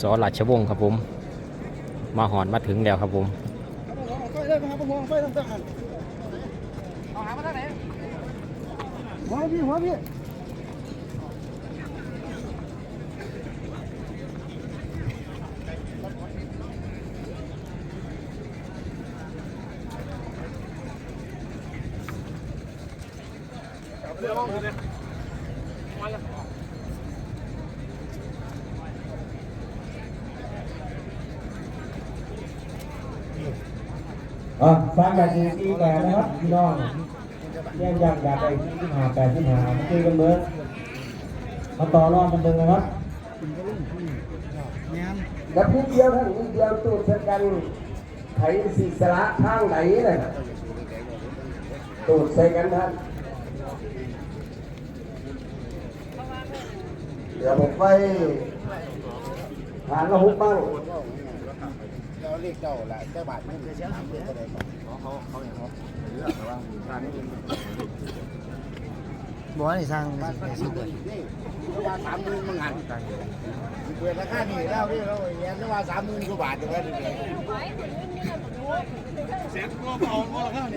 สอหลัชวงศ์ครับผม มาหอนมาถึงแล้วครับผมหัวพี่หัวพี่ อะฟังแบบนี้ตีแก่นะครับพี่น้องแย่งยังอยากไปที่หาแปดที่หามาคุยกันเมื่อมาต่อรองกันเดินนะครับกับนิดเดียวท่านนิดเดียวตูดชะกันไถศิสระทางไหนเลยตูดใส่กันท่านเดี๋ยวผมไปผ่าละหุบบ้าง เรียกเจ้าละเจ้าบาทไมันจะเสียหลังเดือนก็ได้เขาเขาเขาอย่างเขาเลือกแต่ว่าทางนี้บอกว่าในสร้างบ้านสิบเดือนว่าสามหมื่นมึงหันเปิดราคานี่แล้วนี่เราเงี้ยว่าสามหมื่นกว่าบาทเดี๋ยวนี้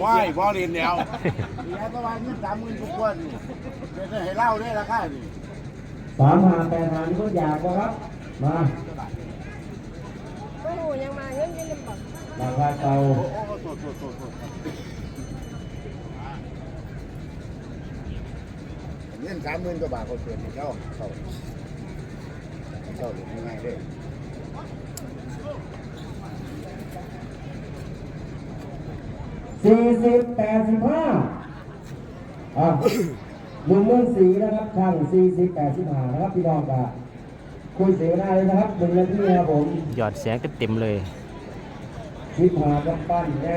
ว้ายบอลเรียนเดียวเงี้ยประมาณสามหมื่นทุกคนเป็นให้เล่าด้วยราคานี่สามหาแปดหานี่ก็อยากนะครับมา โหยังมาเงินเงินลำบากราคาเก่าเงินสามหมื่นกว่าบาทเขาเปลี่ยนเจ้าเขาเจ้าหรือยังไงเด้สี่สิบแปดสิบห้าอะหนึ่งหมื่นสี่นะครับช่างสี่สิบแปดสิบห้านะครับพี่น้องกับ คุยเสียได้เลยนะครับหนึ่งนาทีนะครับผมหยอดแสงเต็มๆเลยสิบห้ากับปั้นใน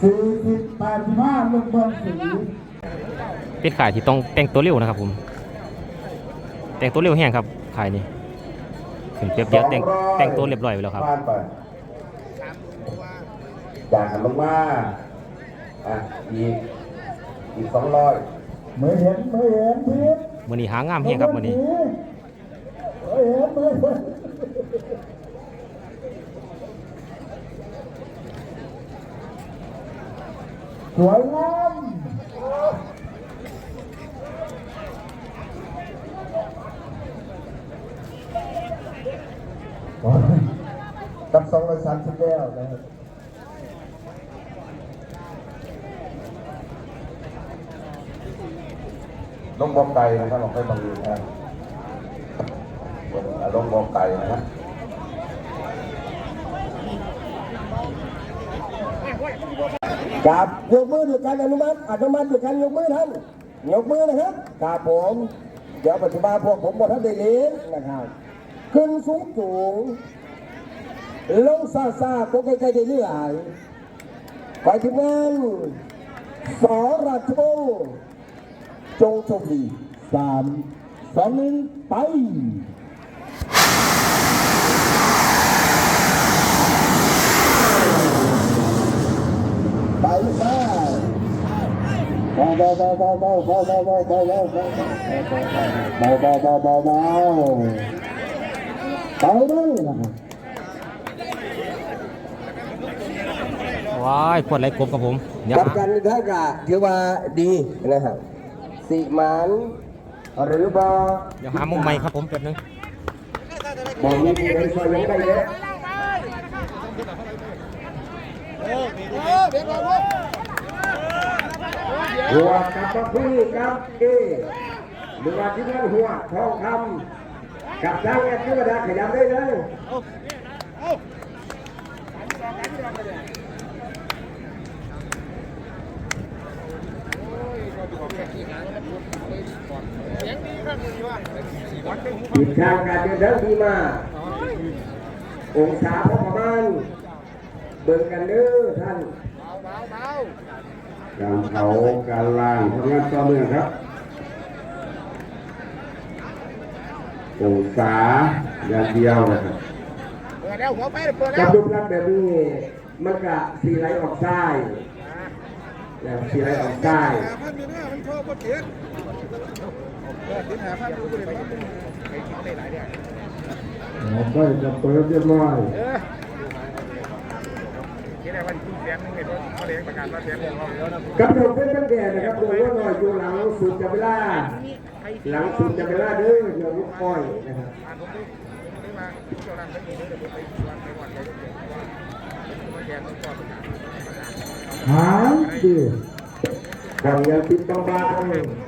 สี่สิบแปดสิบห้าหนึ่งหมื่นสี่เป็นขายที่ต้องแต่งตัวเร็วนะครับผม แต่งตัวเร็วแห้งครับขายนี่ขึ้นเปรียบเดียวแต่งแต่งตัวเรียบร้อยไปแล้วครับผ่านไปจากหันลงมาอะอีก อีกสองร้อยไม่เห็นไม่เห็นพีทมือนี้หางามแห้งครับมือนี้ไม่เห็นไม่เห็นสวยงามโอ้ยกับสองร้อยสามสิบแล้วนะครับ ลงบอกไก่นะครับลองไปบางทีนะครับลงบอกไก่นะครับกับยกมือด้วยกันอนุมัติอนุมัติด้วยกันยกมือท่านยกมือนะครับกับผมเดี๋ยวปัจจุบันพวกผมหมดท่านได้ยงนะครับขึ้นสูงสูงลงซาซาตัวใกล้ๆได้เรื่อยไปถึงนั้นสอราชวงศ์ จงโชคดีสามสองหนึ่งไปไปมาเบาเบาเบาเบาเบาเบาเบาเบาเบาเบาเบาเบาเบาเบาเบาเบาเบาไปเลยนะครับว้ายขวดไรกบครับผมเดี๋ยวกับหากันถ้ากะถือว่าดีนะครับ สิหมันหรือบอเดี๋ยวหามุมใหม่ครับผมแป๊บนึงบอกมีผู้ใดช่วยยังได้เยอะหัวกับพระพี่กับเอหรือว่าที่นั่นหัวทองคำกับทางแอปธรรมดาขยับได้เลย ติดทางการเดินดีมากองศาพอประมาณเบิ่งกันเด้อท่านการเขาการล่างทำงานต่อเนื่องครับ องศาอย่างเดียวนะครับเปิดแล้วหัวไปเปิดกัแล้บวรูปลักแบบนี้มันกะสีไหลออกซ้าย แล้วสีไหลออกซ้ายมันมีหน้ามันโทรมาเปลี่ยนผมก็จะเปิดเรียบร้อยกับผมเป็นตั้งแต่นะครับดูว่าหน่อยอยู่หลังสุดจะเวลา หลังสุดจะเวลาเด้อเดี๋ยวลูกอ้อยนะครับ หางดิก่อนยังติดบางๆ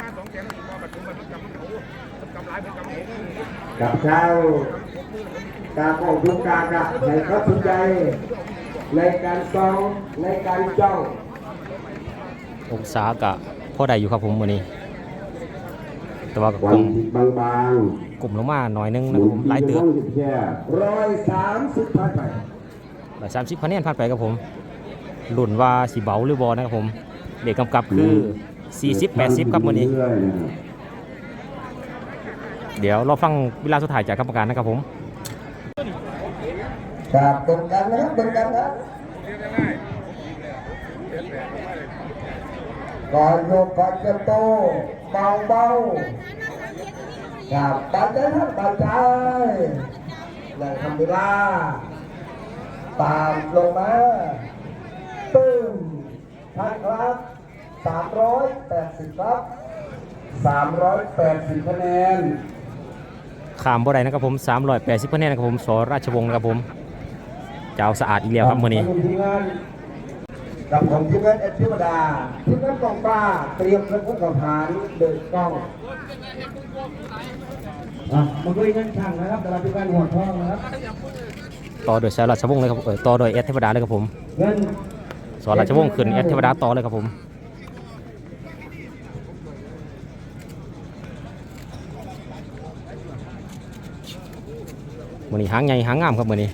กับเช้าตาของทุกกากะให้เขาสนใจในการซ้อมในการจ้ององศากะพอได้อยู่ครับผมมื้อนี้ แต่ว่าก็วักนลุ่มติดบางกลุ่มลงมาหน่อยนึงๆนะครับผมหลายเติบแค่ร้อยสามสิบพันไปหลาย30คะแนนผ่านไปครับผม รุ่นว่าสิเบาหรือบ่นะครับผมเด็กกำกับคือ 40 80 ครับมื้อนี้เรื่อยๆนะครับเดี๋ยวเราฟังเวลาสุดท้ายจากกรรมการนะครับผมครับเป็นกันนะครับเป็นกันนะก่อนโยกก่อนจะโตเบาเบาครับปัจจัยครับปัจจัยนั่งทำเวลาตามลงมา ตึ้มท่านครับสามร้อยแปดสิบครับสามร้อยแปดสิบคะแนนขามบ่ได้นะครับผม380คะแนนนะครับผมสราชวงศ์นะครับผมเจ้าสะอาดอีกแล้วครับมื้อนี้ขบคุณทีมงานกับผมทีมงานเอธิวดาทีมงานกองปลาเตรียมเครื่องกับฐานเดินกล้องอะมาคุยกันช่างนะครับแต่ละทีมงานหัวทองนะครับ ต่อโดยสายราชวงศ์เลยครับเออต่อโดยแอดเทวดาเลยครับผม เงิน สอนราชวงศ์ขึ้นแอดเทวดาต่อเลยครับผมมือนี้หางใหญ่หางงามครับมือนี้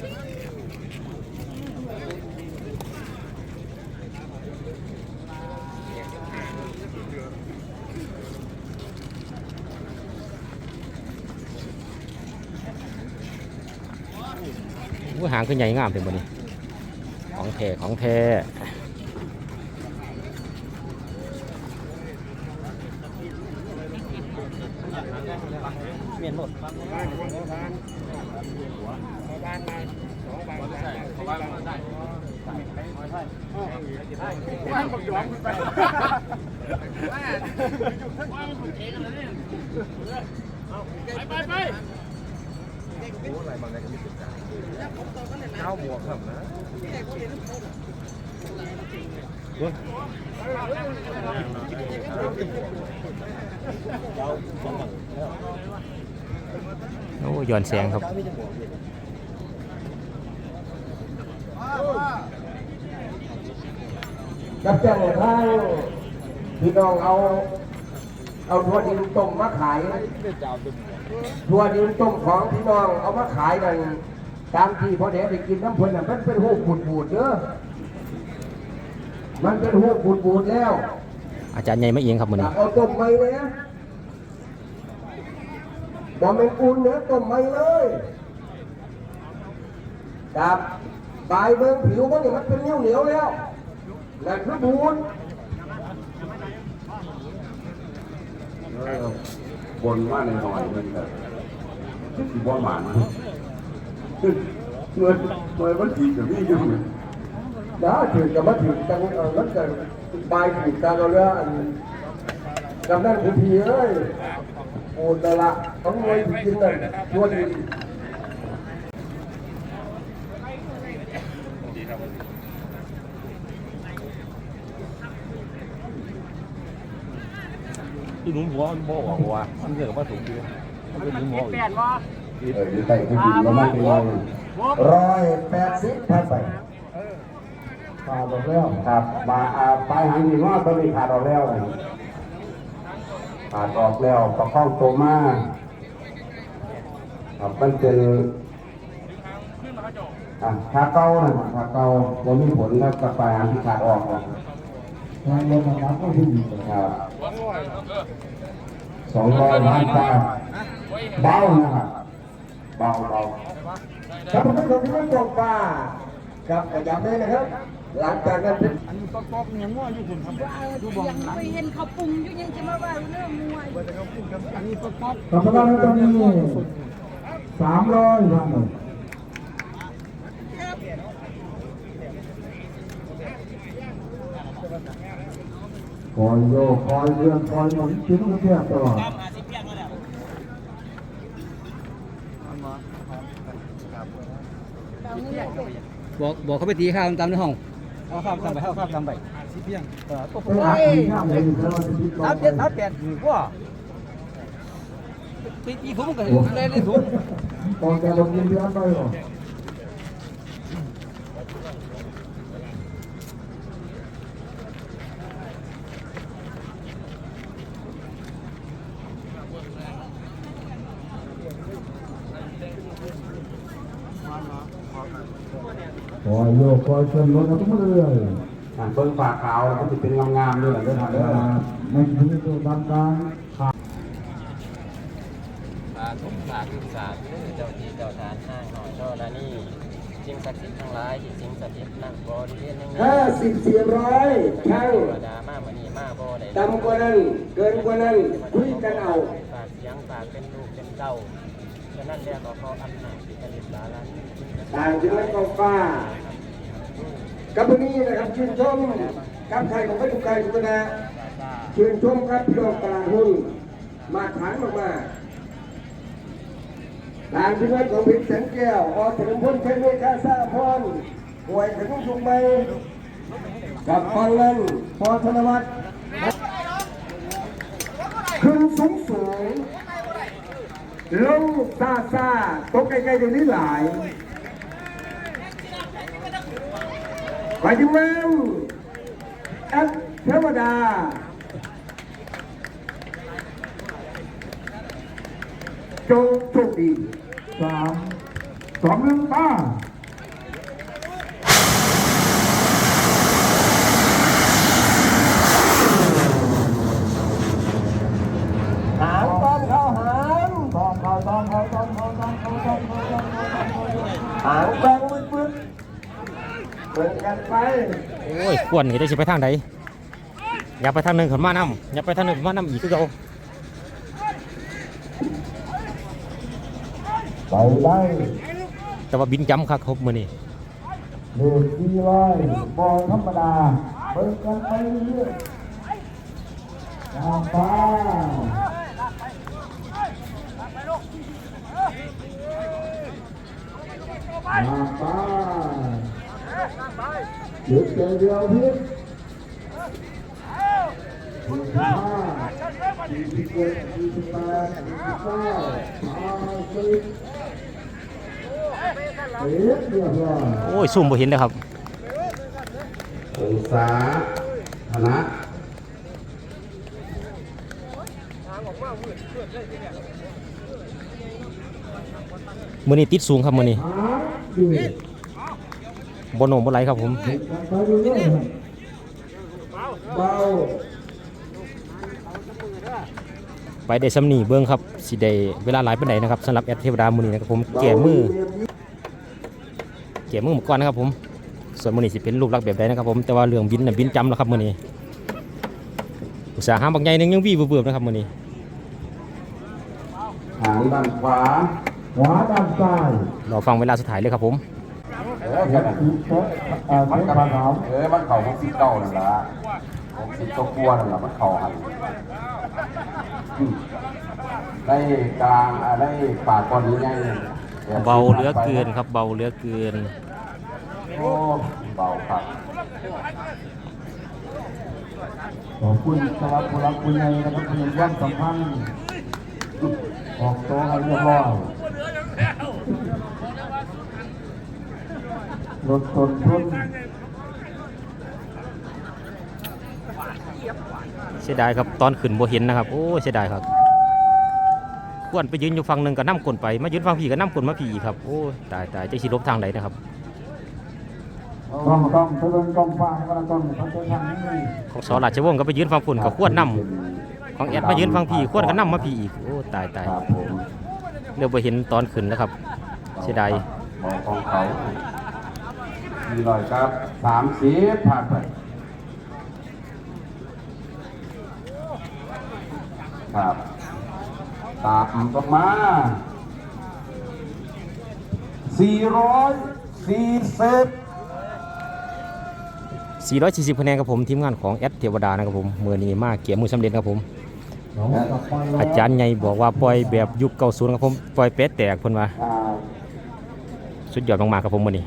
หางขึ้นใหญ่งามเต็มมื้อนี้ ของแท้ของแท้ เมียนหมด โอ้ย้อนแสงครับกับแจ้งทางพี่น้องเอา เอาทัวดินต้มมาขายทัวดินต้มของพี่น้องเอามาขายกันตามที่พอเด็กไปกินน้ำเพลินน่ะมันเป็นหูบูดบูดๆเด้อมันเป็นหูบูดบูดๆแล้ว อาจารย์ใหญ่มาเองครับมื้อนี้เอาต้มไม่เลยนะ บอเป็นอุ่นเนื้อต้มไม่เลยครับปลายเบิ้งผิวมันนี่มันเป็นเหนียวเหนียวๆแล้วนั่นคือบูดบนว่าในหน่อยมันแบบที่ว่าหมานเมื่อเมื่อวันที่กับพี่อยู่ đó thì cho mất thì tăng ở mất là bài thì ta đâu ra cầm đang cũng thì ơi ồ là lạ ông ơi thì chín lần thua thì ที่หนุ่มหัวมันบอกว่ามันเกิดกับว่าสูงดีมันเป็นหนุ่มหัวอีกเอออยู่ใต้เครื่องบินแล้วมันเป็นเรา rồi pet xít thay phải ขาดออกแล้วครับมาอ่าปลายหางหินว่าตอนนี้ขาดออกแล้ว นะขาดออกแล้วประคองตัวมาครับมันเป็นอะขาเก่านะขาเก่าผมมีผลครับกับปลายหางที่ขาดออกนะงานลงมาก็ที่ดีครับสองร้อยล้านบาทเบานะครับเบาเบาครับผมก็คือตกปลากับขยับเลยนะครับ หลังจากนั้นเป็นยังไปเห็นเขาปรุงอยู่ยังจะมาว่าเรื่องมวยต่อไปแล้วตอนนี้สามร้อยครับคอยโยกคอยเลื่อนคอยหมุนชิ้นกระเทียบตลอดบอกบอกเขาไปตีข้าวตามในห้อง เอาข้าวตามไปเอาข้าวตามไปสิเพียงเออตกเป็นอาชีพอะไรอยู่แล้วจะคิดก่อสามนเจ็ดสามแปดว่าตีตีผมกันเล่นเล่นสูงก่อนจะลงยินเดือนไปหรอ โยกคอยเชิญรถทุกเรื่อยการเบิ้งฝาขาวมันจะเป็นงามๆด้วยแหละด้วยทางๆเด้อไม่ถึงตัวทำการขาดปาทุกสาทุกสาเจ้าที่เจ้าทานห้างหน่อยช่อละนี่สิ่งศักดิ์สิทธิ์ทั้งหลายที่สิ่งศักดิ์สิทธิ์นั่งบริเวณนี้ห้าสิบสี่ร้อยช่างดามามานี่มากบ่ได้ต่ำกว่านั้นเกินกว่านั้นคุยกันเอาปากเสียงปากเป็นลูกเป็นเต้าฉะนั้นแล้วก็ขออำนาจที่จะริบลาลานต่างจากนั้นก็ฟ้า กับวันนี้นะครับชื่นชมกับใครของพระทุกใครทุกนะชื่นชมครับพี่น้องตลาดหุ้นมาฐานมากๆทางพี่น้องของพิษแสงแก้วออถึงพ้นเทเนกาซาพรป่วยถึงชุมใบกับฟังนั้นพอธนวัฒน์ขึ้นสูงสูงลงซาซาตกใกล้ๆตรงนี้หลาย ไปที่เมืองแอดเทวดาจงโชคดีสามสองหนึ่งป้า หางตอนเข้าหาง ต้องเขาต้องเขาต้องเขาต้องเขาต้องเขาต้องเขาต้องเขาต้อง หางแบงมืดมืดเหมือนกันไป โอ้ยควรนี่ได้สิไปทางใดอย่าไปทางหนึ่งขึ้นมานํอย่าไปทางหนึ่งขึ้นมานํอีกคือเก่าไปได้แต่ว่าบินจำคักครบมือนี้เดือดสี่ร้อยบอลธรรมดาเบิกกันไปเรื่อยๆดาวฟ้าดาวฟ้า หยุดเดียวเดียวพิษสี่สิบห้าสี่สิบเจ็ดสี่สิบแปดสี่สิบเก้าห้าสิบเรียบเรียบร้อยโอ้ยซูมบ่เห็นเลยครับองศาธนะมื้อนี้ติดสูงครับมื้อนี้หาดี บ่โหนมบ่ไหลครับผมไปเรื่อยๆเบาไปได้สำนีเบิ่งครับสิได้เวลาหลายปานใดนะครับสำหรับแอดเทวดามื้อนี้นะครับผมแก่มือแก่มือมาก่อนนะครับผมส่วนมื้อนี้สิเป็นรูปลักษณ์แบบใดนะครับผมแต่ว่าเรื่องบินน่ะบินจำแล้วครับมื้อนี้อุตสาหะบางใหญ่หนึงยังวีเบิ่มๆนะครับมื้อนี้หางด้านขวาขวาด้านซ้ายรอฟังเวลาสุดท้ายเลยครับผมเออแค่นั้อเออมันเช็คกับขาขาวเออมันเข่าของสิเก้านั่นแหละของสิตัวกลัวนั่นแหละมันเข่าหันได้กลางได้ปากก่อนนี้ไงเบาเหลือเกินครับ เบาเหลือเกินโอ้เบาครับขอบคุณสำหรับผู้รักผู้ใหญ่นะครับที่ยังสัมพันธ์ออกโตัวให้เรียบร้อย ลดต้นทุนเสียดายครับตอนขึ้นบ่เห็นนะครับโอ้ยเสียดายครับควรไปยืนอยู่ฝั่งหนึงก็นํกลไปมายืนฝั่งพี่ก็นํกลมาพี่อีกครับโอ้ยตายตายจะสิหลบทางไหนนะครับต้องต้องเตือนกองฟ้าก็ต้องพัฒนาทางนี้ของสอราชวงศ์ก็ไปยืนฝั่งฝุ่นก็ควรนํของแอดมายืนฝั่งพี่ควรก็นํมาพี่อีกโอ้ตายตายครับผมเดี๋ยวบ่เห็นตอนขึ้นนะครับเสียดายมองของเขา สี่ร้อยครับสามสิบผ่านไปครับตามลงมาสี่ร้อยสี่สิบ440คะแนนครับผมทีมงานของแอดเทวดานะครับผมมือนี้มาเกี่ยมมือสำเร็จครับผม อาจารย์ใหญ่บอกว่าปล่อยแบบยุคเก่าศูนย์ครับผมปล่อยเป็ดแตกเพิ่นว่าอ่าสุดยอดมากๆครับผมมื้อนี้